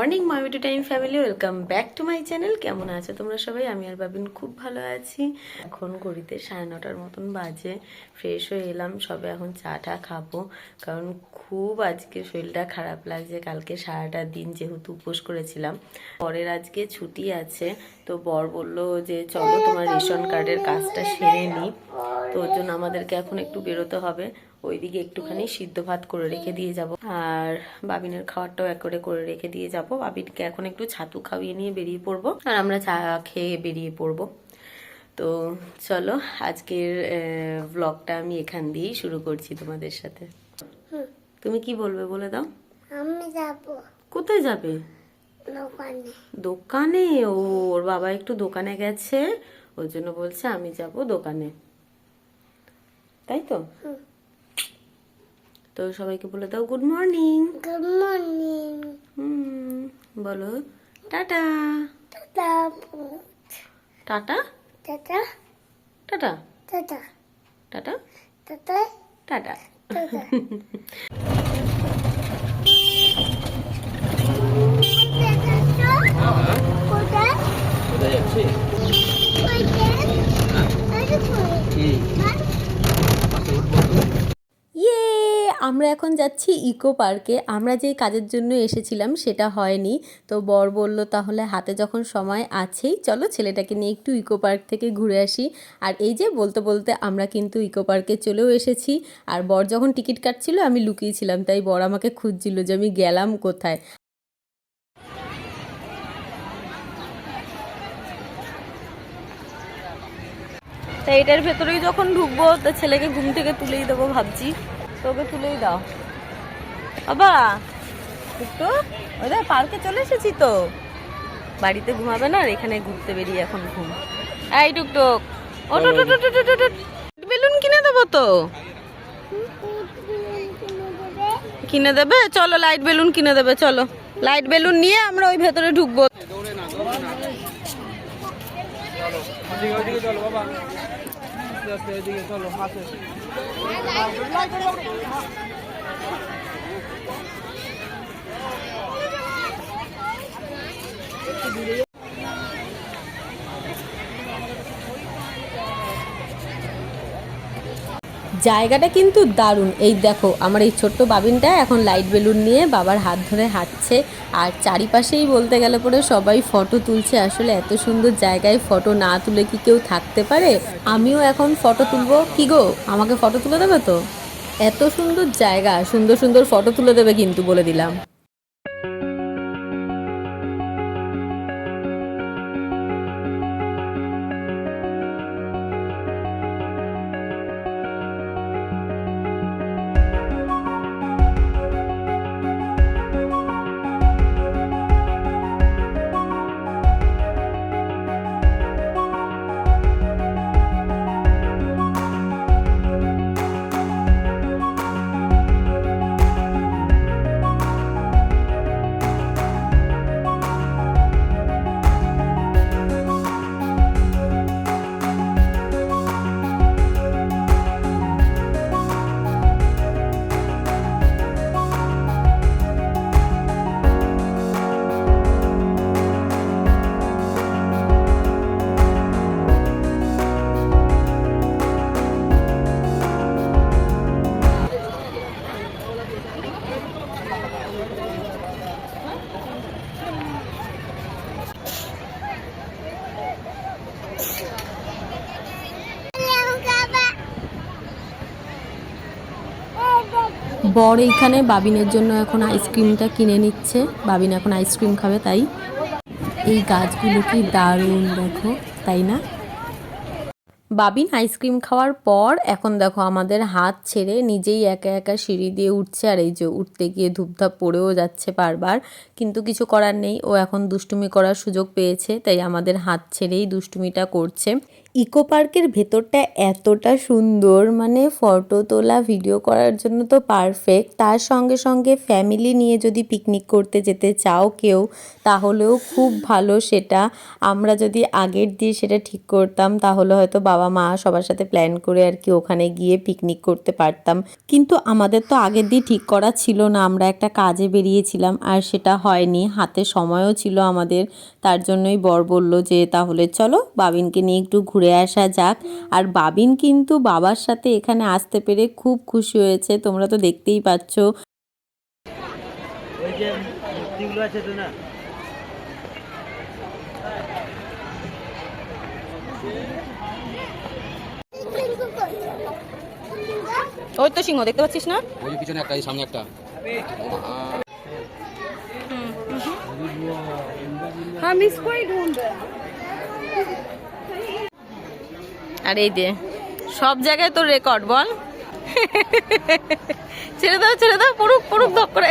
Morning my to time family, welcome back to my channel. কেমন আছো তোমরা সবাই? আমি আর বাবিন খুব ভালো আছি। এখন ঘড়িতে সাড়ে নটার মতন বাজে ফ্রেশ হয়ে এলাম, সবে এখন চা টা খাব। কারণ খুব আজকে শরীরটা খারাপ লাগছে, কালকে সারাটা দিন যেহেতু উপোস করেছিলাম। পরের আজকে ছুটি আছে, তো বর বলল যে, চলো তোমার রেশন কার্ডের কাজটা সেরে নিই তো ওর জন্য আমাদেরকে এখন একটু বেরোতে হবে। ওইদিকে একটুখানি সিদ্ধ ভাত করে রেখে দিয়ে যাব। আর বাবিনের খাবারটাও এক করে করে রেখে দিয়ে যাব। বাবিনকে এখন একটু ছাতু খাইয়ে নিয়ে বেরিয়ে পড়ব। আর আমরা চা খেয়ে বেরিয়ে পড়ব। তো চলো আজকের ব্লগটা আমি এখান দিয়েই শুরু করছি তোমাদের সাথে। তুমি কি বলবে বলে দাও। আমি যাব। কোথায় যাবে? দোকানে। দোকানে? ও ওর বাবা একটু দোকানে গেছে। ওর জন্য বলছে আমি যাব দোকানে। তাই তো? তো সবাইকে বলে দাও গুড মর্নিং গুড মর্নিং হুম বলো tata. Tata? Tata. Tata. Tata. Tata? Tata. Tata. Tata tata কোথায় কোথায় যাচ্ছি কি বাসে উঠবো তো? ইয়ে আমরা এখন যাচ্ছি ইকো পার্কে। আমরা যেই কাজের জন্য এসেছিলাম সেটা হয়নি। তো বর বলল, তাহলে হাতে যখন সময় আছেই, চলো ছেলেটাকে নিয়ে একটু ইকো পার্ক থেকে ঘুরে আসি। আর এই যে বলতে বলতে আমরা কিন্তু ইকো পার্কে চলেও এসেছি। আর বর যখন টিকিট কাটছিল, আমি লুকিয়েছিলাম, তাই বর আমাকে খুঁজছিল যে আমি গেলাম কোথায়। তা এটার ভেতরেই যখন ঢুকবো, তো ছেলেকে ঘুম থেকে তুলেই দেবো ভাবছি। তোকে তুলেই দাও। বাবা একটু? ওই দেখ, পার্কে চলে এসেছি তো। বাড়িতে ঘুমাবে না আর এখানে ঘুরতে বেরিয়ে এখন ঘুম। এই টুকটুক। ও বেলুন কিনে দেবো তো? কিনে দেবে? চলো, লাইট বেলুন কিনে দেবে, চলো। লাইট বেলুন নিয়ে আমরা ওই ভেতরে ঢুকবো ওদিকে ওদিকে চলো বাবা আস্তে আস্তে এদিকে চলো হাসে জায়গাটা কিন্তু দারুণ। এই দেখো, আমার এই ছোট্ট বাবিনটা এখন লাইট বেলুন নিয়ে বাবার হাত ধরে হাঁটছে আর চারিপাশেই বলতে গেলে পরে সবাই ফটো তুলছে। আসলে এত সুন্দর জায়গায় ফটো না তুলে কি কেউ থাকতে পারে? আমিও এখন ফটো তুলবো। কি গো, আমাকে ফটো তুলে দেবে তো? এত সুন্দর জায়গা, সুন্দর সুন্দর ফটো তুলে দেবে কিন্তু বলে দিলাম। বর এইখানে বাবিনের জন্য এখন আইসক্রিমটা কিনে নিচ্ছে। বাবিন এখন আইসক্রিম খাবে, তাই। এই গাছগুলো কি দারুণ, দেখো, তাই না? বাবিন আইসক্রিম খাওয়ার পর এখন দেখো আমাদের হাত ছেড়ে নিজেই একা একা সিঁড়ি দিয়ে উঠছে, আর এই যে উঠতে গিয়ে ধূপধাপ পড়েও যাচ্ছে বারবার। কিন্তু কিছু করার নেই, ও এখন দুষ্টুমি করার সুযোগ পেয়েছে, তাই আমাদের হাত ছেড়েই দুষ্টুমিটা করছে। ইকো পার্কের ভেতরটা এতটা সুন্দর মানে ফটো তোলা, ভিডিও করার জন্য তো পারফেক্ট তার সঙ্গে সঙ্গে ফ্যামিলি নিয়ে যদি পিকনিক করতে যেতে চাও কেউ, তাহলেও খুব ভালো সেটা। আমরা যদি আগের দিয়ে সেটা ঠিক করতাম, তাহলে হয়তো বাবা মা সবার সাথে প্ল্যান করে আর কি ওখানে গিয়ে পিকনিক করতে পারতাম। কিন্তু আমাদের তো আগের দিয়ে ঠিক করা ছিল না, আমরা একটা কাজে বেরিয়েছিলাম আর সেটা হয়নি। হাতে সময়ও ছিল আমাদের, তার জন্যই বর বলল যে, তাহলে চলো বাবিনকে নিয়ে একটু ঘুরে আসা যাক। আর বাবিন কিন্তু বাবার সাথে এখানে আসতে পেরে খুব খুশি হয়েছে তোমরা তো দেখতেই পাচ্ছ। ওই আছে তো না? ওই তো সিংহ দেখতে পাচ্ছিস না? ওই পিছনে একটা এই সামনে একটা। আর এই যে, সব জায়গায় তোর রেকর্ড বল। ছেড়ে দাও ছেড়ে দাও, পড়ুক পড়ুক, ধপ করে।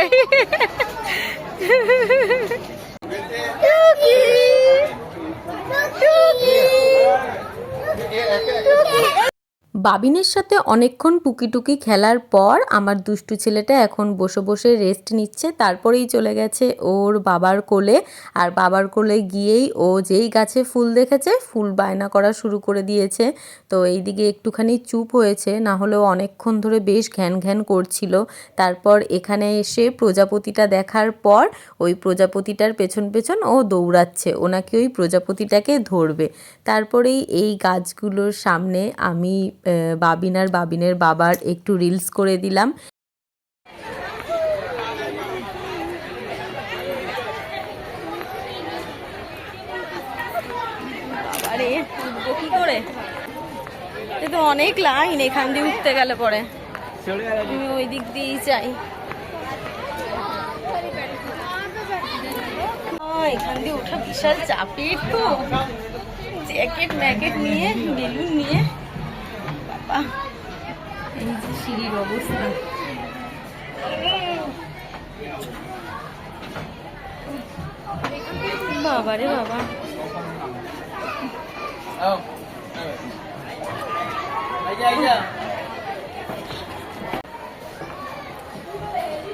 বাবিনের সাথে অনেকক্ষণ টুকি টুকি খেলার পর আমার দুষ্টু ছেলেটা এখন বসে বসে রেস্ট নিচ্ছে, তারপরেই চলে গেছে ওর বাবার কোলে। আর বাবার কোলে গিয়েই ও যেই গাছে ফুল দেখেছে, ফুল বায়না করা শুরু করে দিয়েছে। তো এইদিকে একটুখানি চুপ হয়েছে, না হলেও অনেকক্ষণ ধরে বেশ ঘ্যান ঘ্যান করছিল। তারপর এখানে এসে প্রজাপতিটা দেখার পর ওই প্রজাপতিটার পেছন পেছন ও দৌড়াচ্ছে, ও নাকি ওই প্রজাপতিটাকে ধরবে। তারপরেই এই গাছগুলোর সামনে আমি বাবিন আর বাবিনের বাবার একটু রিলস করে দিলাম। কি তো অনেক লাইন এখান দিয়ে উঠতে গেলে পরে। আমি ওই দিক দিয়েই চাই এখান দিয়ে ওঠা বিশাল চাপের তো। জ্যাকেট ম্যাকেট নিয়ে, বেলুন নিয়ে। বাবা। এই যে সিঁড়ির অবস্থা। বাবা রে বাবা।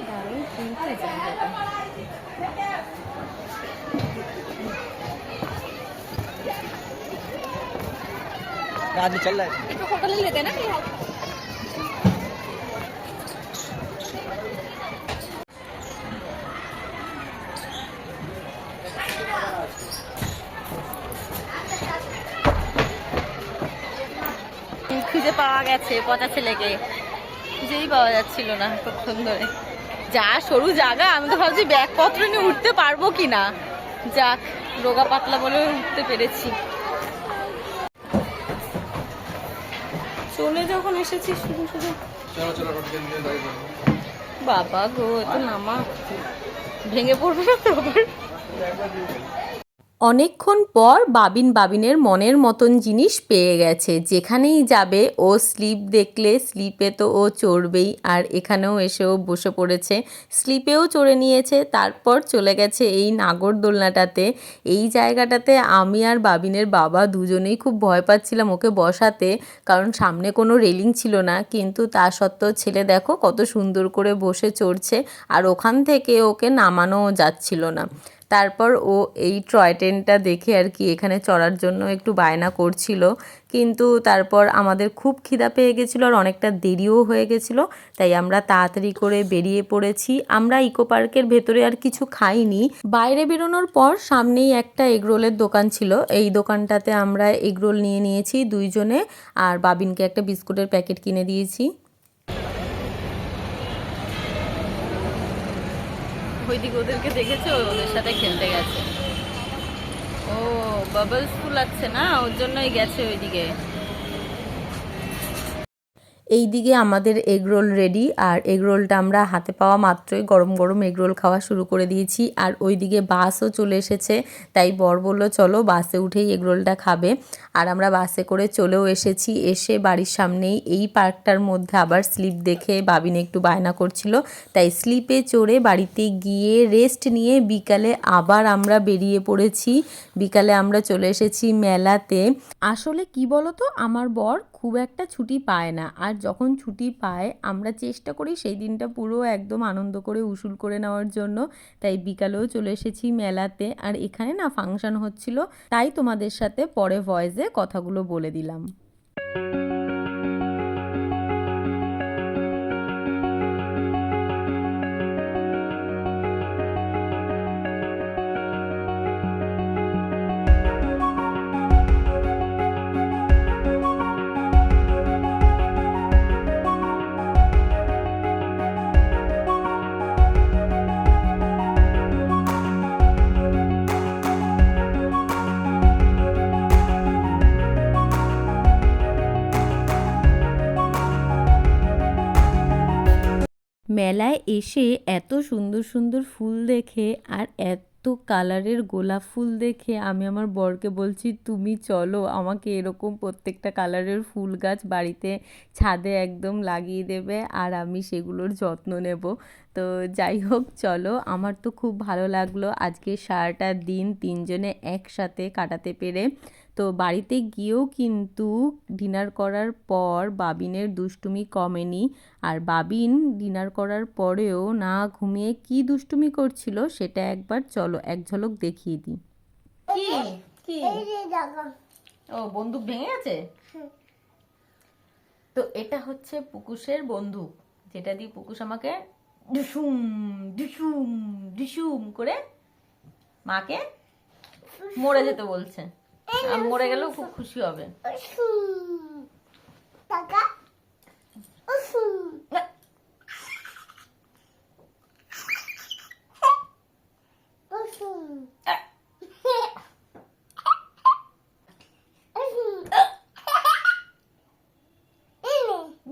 দারুণ কিন্তু এই জায়গাটা সকলে লেতে না খুঁজে পাওয়া গেছে, পচা ছেলেকে। খুঁজেই পাওয়া যাচ্ছিল না কতক্ষণ ধরে। যা সরু জায়গা, আমি তো ভাবছি ব্যাগপত্র নিয়ে উঠতে পারব কিনা। যাক, রোগা পাতলা বলে উঠতে পেরেছি। চলে যখন এসেছি শুধু শুধু। বাবা গো এত নামা। ভেঙে পড়বে না? অনেকক্ষণ পর বাবিন বাবিনের মনের মতন জিনিস পেয়ে গেছে। যেখানেই যাবে, ও স্লিপ দেখলে স্লিপে তো ও চড়বেই, আর এখানেও এসেও বসে পড়েছে। স্লিপেও চড়ে নিয়েছে, তারপর চলে গেছে এই নাগরদোলনাটাতে। এই জায়গাটাতে আমি আর বাবিনের বাবা দুজনেই খুব ভয় পাচ্ছিলাম ওকে বসাতে, কারণ সামনে কোনো রেলিং ছিল না। কিন্তু তা সত্ত্বেও ছেলে দেখো কত সুন্দর করে বসে চড়ছে, আর ওখান থেকে ওকে নামানোও যাচ্ছিল না। তারপর ও এই টয় ট্রেনটা দেখে আর কি এখানে চড়ার জন্য একটু বায়না করছিল। কিন্তু তারপর আমাদের খুব খিদা পেয়ে গেছিল আর অনেকটা দেরিও হয়ে গেছিল। তাই আমরা তাড়াতাড়ি করে বেরিয়ে পড়েছি। আমরা ইকো পার্কের ভেতরে আর কিছু খাইনি। বাইরে বেরোনোর পর সামনেই একটা এগরোলের দোকান ছিল। এই দোকানটাতে আমরা এগরোল নিয়ে নিয়েছি দুইজনে। আর বাবিনকে একটা বিস্কুটের প্যাকেট কিনে দিয়েছি। ওইদিকে ওদেরকে দেখেছে? ওদের সাথে খেলতে গেছে। ও বাবলস ফুল আছে না? ওর জন্যই গেছে ওইদিকে। এইদিকে আমাদের এগরোল রেডি আর এগরোলটা আমরা হাতে পাওয়া মাত্রই গরম গরম এগরোল খাওয়া শুরু করে দিয়েছি। আর ওই দিকে বাসও চলে এসেছে, তাই বর বলল, চলো বাসে উঠেই এগরোলটা খাবে। আর আমরা বাসে করে চলেও এসেছি। এসে বাড়ির সামনেই এই পার্কটার মধ্যে আবার স্লিপ দেখে বাবিন একটু বায়না করছিল। তাই স্লিপে চড়ে বাড়িতে গিয়ে রেস্ট নিয়ে বিকালে আবার আমরা বেরিয়ে পড়েছি। বিকালে আমরা চলে এসেছি মেলাতে। আসলে কি বলতো, আমার বর খুব একটা ছুটি পায় না। আর যখন ছুটি পায়, আমরা চেষ্টা করি সেই দিনটা পুরো একদম আনন্দ করে, উসুল করে নেওয়ার জন্য। তাই বিকালেও চলে এসেছি মেলাতে। আর এখানে না ফাংশন হচ্ছিল, তাই তোমাদের সাথে পরে ভয়েসে কথাগুলো বলে দিলাম। মেলায় এসে এত সুন্দর সুন্দর ফুল দেখে আর এত কালারের গোলাপ ফুল দেখে আমি আমার বরকে বলছি, তুমি চলো, আমাকে এরকম প্রত্যেকটা কালারের ফুল গাছ বাড়িতে ছাদে একদম লাগিয়ে দেবে আর আমি সেগুলোর যত্ন নেব। তো যাই হোক, চলো, আমার তো খুব ভালো লাগল আজকে সারাটা দিন তিনজনে একসাথে কাটাতে পেরে। তো বাড়িতে গিয়েও কিন্তু ডিনার করার পর বাবিনের দুষ্টুমি কমেনি। আর বাবিন ডিনার করার পরেও না ঘুমিয়ে কি দুষ্টুমি করছিল সেটা একবার চলো এক ঝলক দেখিয়ে দিই। কি? কি? এই যে দেখো। ও বন্দুক ভেঙে গেছে? তো এটা হচ্ছে পুকুশের বন্দুক। যেটা দিয়ে পুকুশ আমাকে ডিসুম ডিসুম ডিসুম করে মাকে মরে যেতে বলছে। আর মরে গেলেও খুব খুশি হবে।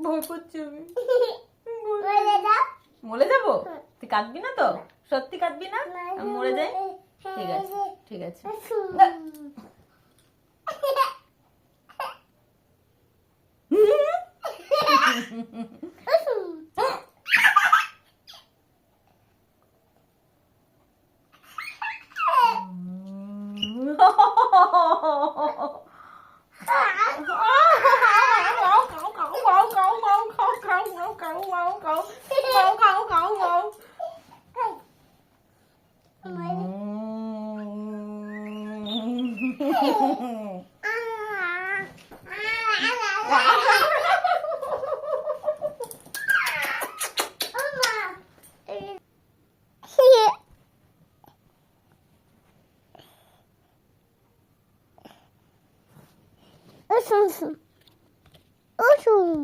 ভয় করছি আমি। মরে যাব? তুই কাঁদবি না তো? সত্যি কাঁদবি না? মরে যাই? ঠিক আছে ঠিক আছে। Wow. উসুম.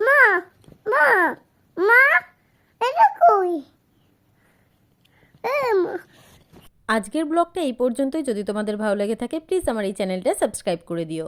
Ma. Ma. এটা কই আজকের ব্লগটা এই পর্যন্তই। যদি তোমাদের ভালো লেগে থাকে প্লিজ আমার এই চ্যানেলটা সাবস্ক্রাইব করে দিও।